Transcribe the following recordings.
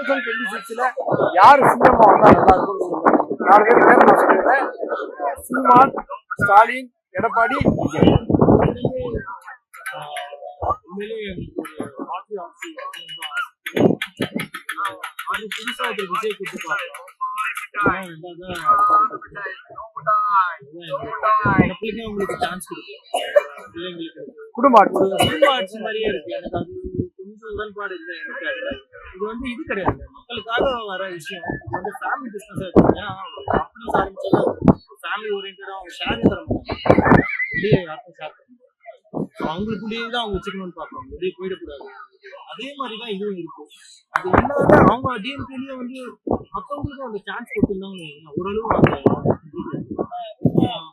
Thousand twenty சிக்ஸ்ல யார் CM வந்தா நல்லா இருக்கும் நாலு பேர் பேர் நான் சொல்லிடுறேன் சீமான் ஸ்டாலின் எடப்பாடி விஜய். உண்மையிலேயே எனக்கு ஒரு மாற்று ஆட்சி வரணும்னு தான் ஆசை. அது புதுசா ஒரு விஜய் கொடுத்து பார்க்கலாம் இதெல்லாம் இருந்தாதான் இந்த பிள்ளைங்க உங்களுக்கு சான்ஸ் கொடுக்கும் பிள்ளைங்களுக்கு குடும்ப ஆட்சி. குடும்ப ஆட்சி மாதிரியே இருக்கு. எனக்கு அது கொஞ்சம் உடன்பாடு இல்லை எனக்கு இது வந்து இது கிடையாது. மக்களுக்காக வர விஷயம். இது வந்து ஃபேமிலி பிசினஸ் இருக்காங்க. கம்பெனிஸ் ஆரம்பிச்சாலும் ஃபேமிலி ஓரியன்டா அவங்க ஷேர் தர முடியும். வெளியே யாருக்கும் ஷேர் தர மாட்டாங்க அவங்களுக்குள்ளேயே தான் அவங்க வச்சுக்கணும்னு பார்ப்பாங்க. வெளியே போயிடக்கூடாது. அதே மாதிரி தான் இதுவும் இருக்கும் அது இல்லாத அவங்க டிஎம்கேலேயே வந்து மற்றவங்களுக்கும் அந்த சான்ஸ் கொடுத்துருந்தாங்க ஓரளவு அந்த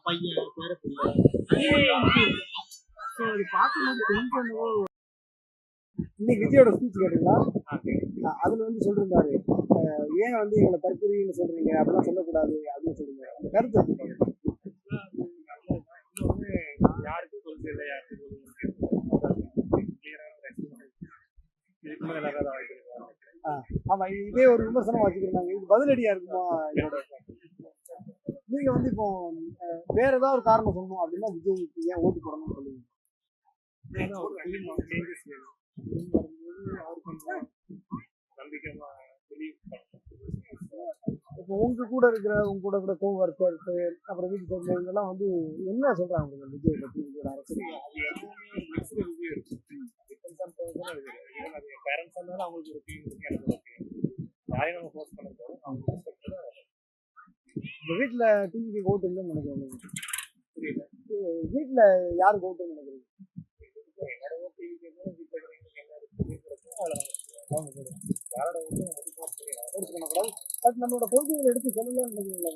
பையன் பேர பிள்ளை அதே மாதிரி. ஸோ அது பார்க்கும்போது கொஞ்சம் என்னவோ இன்னைக்கு விஜயோட ஸ்பீச் கேட்டீங்களா? அதுல வந்து சொல்லிருந்தாரு. அஹ் ஏன் வந்து எங்களை தற்கொலைன்னு சொல்றீங்க? அப்படிலாம் சொல்லக்கூடாது அப்படின்னு சொல்றீங்க அந்த கருத்து யாருக்கும் கொள்கை இல்லை யாருக்கும் ஆமா இதே ஒரு விமர்சனம் வச்சுக்கிறாங்க இது பதிலடியா இருக்குமா நீங்க வந்து இப்போ வேற ஏதாவது ஒரு காரணம் சொல்லணும் அப்படின்னா விஜய்க்கு ஏன் ஓட்டு போடணும்னு சொல்லுவீங்க? உங்க கூட இருக்கிற உங்க கூட கூட கோ ஒர்க்கர்ஸ் அப்புறம் வீட்டு சேர்ந்தவங்க எல்லாம் வந்து என்ன சொல்றாங்க உங்களுக்கு விஜய் பத்தி விஜயோட அரசியல் அது இருக்குது பேரண்ட்ஸ் இருந்தாலும் அவங்களுக்கு ஒரு ஃபீல் இருக்கு எனக்கு யாரையும் நம்ம ஃபோர்ஸ் பண்ண முடியாது அவங்க தான் உங்க வீட்டுல டிவிக்கு ஓட்டு இல்லைன்னு நினைக்கிறேன் புரியல வீட்டுல யாருக்கு ஓட்டுன்னு நினைக்கிறீங்க என்னோட ஓட்டு கேட்கணும் வீட்டில் என்ன இருக்கு அவ்வளோ யாரோட ஓட்டு நம்ம வந்து பட் நம்மளோட கொள்கைகளை எடுத்து சொல்லலாம்னு நினைக்கிறீங்களா?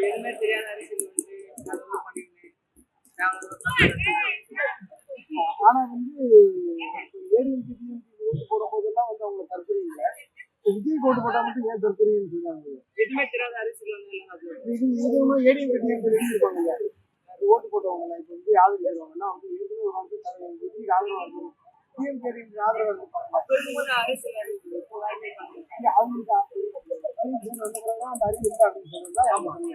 எதுவுமே தெரியாத அரசியல் வந்து ஆனா வந்து ஏடிஎம்கே டிஎம்கே ஓட்டு போடும் போதெல்லாம் வந்து அவங்க தற்கொலைங்க விஜய் ஓட்டு போட்டா மட்டும் ஏன் தற்கொலைன்னு சொல்றாங்க? எதுவுமே தெரியாத அரசியல் வந்து இது இதுவும் ஏடிஎம்கே அது ஓட்டு போட்டவங்க இப்போ விஜய் ஆதரிக்கிறவங்கன்னா வந்து ஏற்கனவே வந்து விஜய்க்கு ஆதரவா இருக்கும். டிஎம்கே டிஎம்கே ஆதரவா இருப்பாங்க இப்போ அவங்களுக்கு வந்த அந்த அறிவு இல்லை அப்படின்னு சொன்னதா வந்து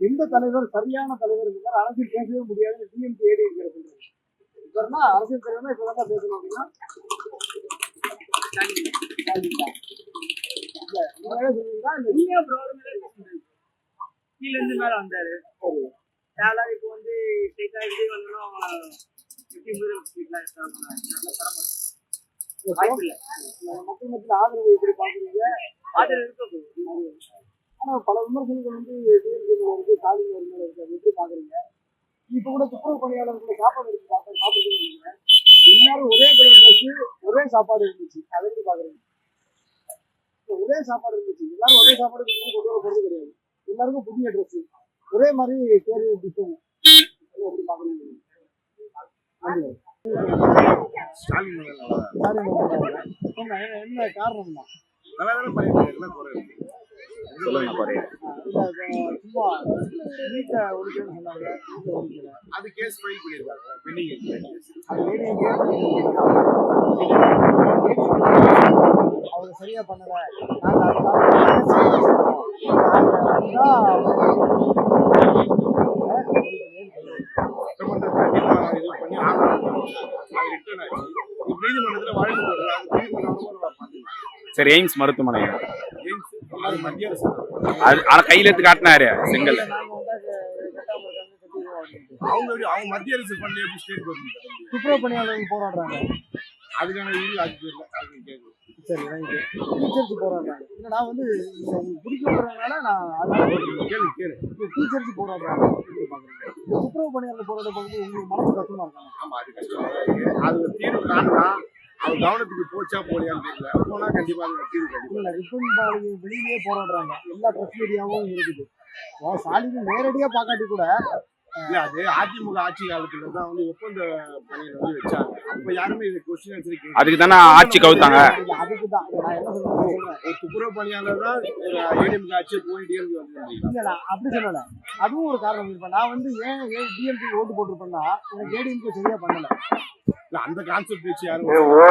எந்த தலைவர் சரியான தலைவர் இருந்தால் அரசியல் பேசவே முடியாது டிஎம்கே ஏடி இருக்கிற சொல்றாங்க இப்பனா அரசியல் தலைவர்னா இப்ப தான் பேசணும் அப்படின்னா? நீங்க இந்த கீழ இருந்து மேல வந்தாரு. தேவை இப்போ வந்து ஸ்ட்ரைட்டா விஜய் வந்தாலும் எப்படி முதல் ஸ்ட்ரீட்லாம் மாட்டாங்க வாய்ப்பு இல்லை. மக்கள் மத்தியில் ஆதரவு எப்படி பாக்குறீங்க ஆதரவு இருக்க bro. ஆனா பல விமர்சனங்கள் வந்து டிஎம்கே வருது ஸ்டாலின் வருது இருக்கு. அது எப்படி பாக்குறீங்க இப்ப கூட துப்புரவு பணியாளர்கள் சாப்பாடு எடுத்து சாப்பிட்டு சாப்பிட்டு எல்லாரும் ஒரே கலர் ட்ரெஸ் ஒரே சாப்பாடு இருந்துச்சு. அதை எப்படி பாக்குறீங்க இப்ப ஒரே சாப்பாடு இருந்துச்சு. எல்லாரும் ஒரே சாப்பாடு கொண்டு வர போறது கிடையாது. எல்லாருக்கும் புதிய ட்ரெஸ் ஒரே மாதிரி பேரு டிஷன் எப்படி வந்தாங்க. என்ன நல்லா தானே அது கேஸ் ஃபைல் பண்ணிருக்காங்க பெண்டிங் அவங்க சரியா பண்ணல நாங்க அதுக்காக சட்டமன்றத்தில் தீர்மானம் இது பண்ணி ஆதாரம் அது ரிட்டர்ன் ஆச்சு இப்ப நீதிமன்றத்தில் வழக்கு போடுறது அது தீர்ப்பு பார்த்துக்கலாம் சரி எய்ம்ஸ் மருத்துவமனை. எய்ம்ஸ் அது மத்திய அரசு அது ஆனா கையில எடுத்து காட்டினாரு செங்கல் அவங்க எப்படி அவங்க மத்திய அரசு பண்ணி எப்படி ஸ்டேட் கவர்மெண்ட் துப்புரவு பணியாளர்கள் போராடுறாங்க. அதுக்கான இது அது கேட்கல சரி ரைட்டு டீச்சர்ஸ் போராடுறாங்க. இல்லை நான் வந்து இங்க உங்களுக்கு பிடிக்குன்றதுனால நான் அதனால. கேளு கேளு டீச்சர்ஸ் போராடுறாங்க. துப்புரவு பணியாளர் போராட போகுது உங்களுக்கு மனசு கஷ்டமா இருக்காங்க ஆமா அது கஷ்டமா தான் இருக்கு. அது ஒரு தீர்வு காணலாம் அவர் கவனத்துக்கு போச்சா போலியான்னு தெரியல. போனா கண்டிப்பா அது தீர்வு கிடைக்கும். இல்ல ரிப்பன் பாலி வெளியிலேயே போராடுறாங்க. எல்லா பிரஸ் மீடியாவும் இருக்குது. அதாவது ஸ்டாலின் நேரடியா பார்க்காட்டி கூட இல்ல அது அதிமுக ஆட்சி காலத்துல தான் வந்து ஒப்பந்த பணியில வந்து வச்சாங்க. அப்ப யாருமே இது கொஸ்டின் ஆன்சர் அதுக்கு தானே ஆட்சி கவுத்தாங்க. அதுக்கு தான். நான் என்ன சொல்றேன் துப்புரவு பணியாளர் தான் ஏடிஎம்கே ஆட்சியை போய் டிஎம்கே வந்து இல்ல அப்படி சொல்லல. அதுவும் ஒரு காரணம் இருப்பேன் நான் வந்து ஏன் டிஎம்கே ஓட்டு போட்டிருப்பேன்னா எனக்கு ஏடிஎம்கே சரியா பண்ணல. இல்ல அந்த கான்செப்ட் வச்சு யாரும்